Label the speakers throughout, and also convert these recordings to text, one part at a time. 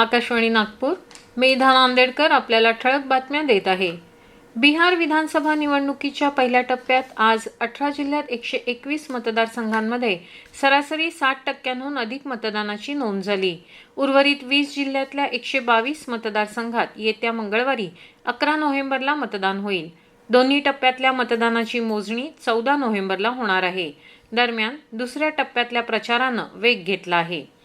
Speaker 1: आकाशवाणी नागपूर. मेधा नांदेडकर आपल्याला ठळक बातम्या देत आहे. बिहार विधानसभा निवडणुकीच्या पहिल्या टप्प्यात आज अठरा जिल्ह्यात एकशे एकवीस मतदारसंघांमध्ये सरासरी साठ टक्क्यांहून अधिक मतदानाची नोंद झाली. उर्वरित वीस जिल्ह्यातल्या एकशे बावीस मतदारसंघात येत्या मंगळवारी अकरा नोव्हेंबरला मतदान होईल. दोन्ही टप्प्यातल्या मतदानाची मोजणी चौदा नोव्हेंबरला होणार आहे. दरम्यान दुसऱ्या टप्प्यातल्या प्रचारानं वेग घेतला आहे.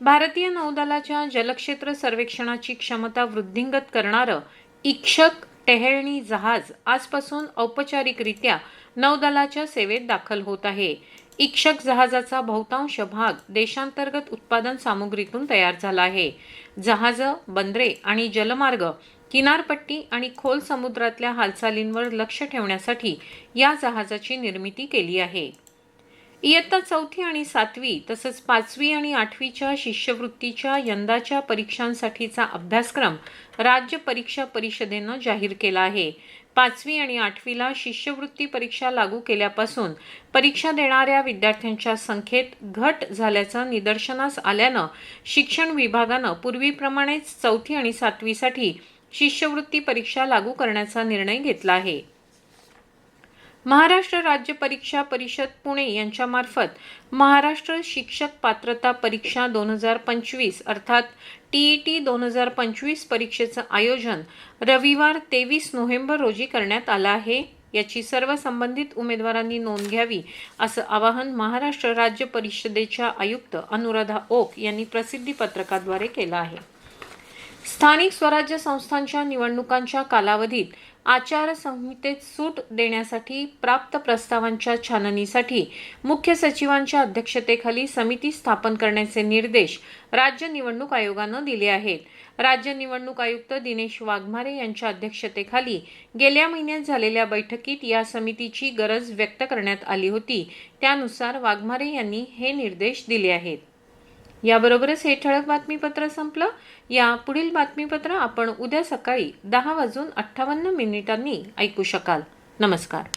Speaker 1: भारतीय नौदलाच्या जलक्षेत्र सर्वेक्षणाची क्षमता वृद्धिंगत करणारं इक्षक टेहेळणी जहाज आजपासून औपचारिकरित्या नौदलाच्या सेवेत दाखल होत आहे. इक्षक जहाजाचा बहुतांश भाग देशांतर्गत उत्पादन सामुग्रीतून तयार झाला आहे. जहाजं बंदरे आणि जलमार्ग किनारपट्टी आणि खोल समुद्रातल्या हालचालींवर लक्ष ठेवण्यासाठी या जहाजाची निर्मिती केली आहे. इयत्ता चौथी आणि सातवी तसंच पाचवी आणि आठवीच्या शिष्यवृत्तीच्या यंदाच्या परीक्षांसाठीचा अभ्यासक्रम राज्य परीक्षा परिषदेनं जाहीर केला आहे. पाचवी आणि आठवीला शिष्यवृत्ती परीक्षा लागू केल्यापासून परीक्षा देणाऱ्या विद्यार्थ्यांच्या संख्येत घट झाल्याचं निदर्शनास आल्यानं शिक्षण विभागानं पूर्वीप्रमाणेच चौथी आणि सातवीसाठी शिष्यवृत्ती परीक्षा लागू करण्याचा निर्णय घेतला आहे. महाराष्ट्र राज्य परीक्षा परिषद पुणे यांच्यामार्फत महाराष्ट्र शिक्षक पात्रता परीक्षा दोन हजार पंचवीस अर्थात टीईटी दोन हजार पंचवीस परीक्षेचं आयोजन रविवार तेवीस नोव्हेंबर रोजी करण्यात आलं आहे. याची सर्व संबंधित उमेदवारांनी नोंद घ्यावी असं आवाहन महाराष्ट्र राज्य परिषदेच्या आयुक्त अनुराधा ओक यांनी प्रसिद्धी पत्रकाद्वारे केलं आहे. स्थानिक स्वराज्य संस्थांच्या निवडणुकांच्या कालावधीत आचारसंहितेत सूट देण्यासाठी प्राप्त प्रस्तावांच्या छाननीसाठी मुख्य सचिवांच्या अध्यक्षतेखाली समिती स्थापन करण्याचे निर्देश राज्य निवडणूक आयोगानं दिले आहेत. राज्य निवडणूक आयुक्त दिनेश वाघमारे यांच्या अध्यक्षतेखाली गेल्या महिन्यात झालेल्या बैठकीत या समितीची गरज व्यक्त करण्यात आली होती. त्यानुसार वाघमारे यांनी हे निर्देश दिले आहेत. याबरोबरच हे ठळक बातमीपत्र संपलं. या पुढील बातमीपत्र आपण उद्या सकाळी दहा वाजून अठ्ठावन्न मिनिटांनी ऐकू शकाल. नमस्कार.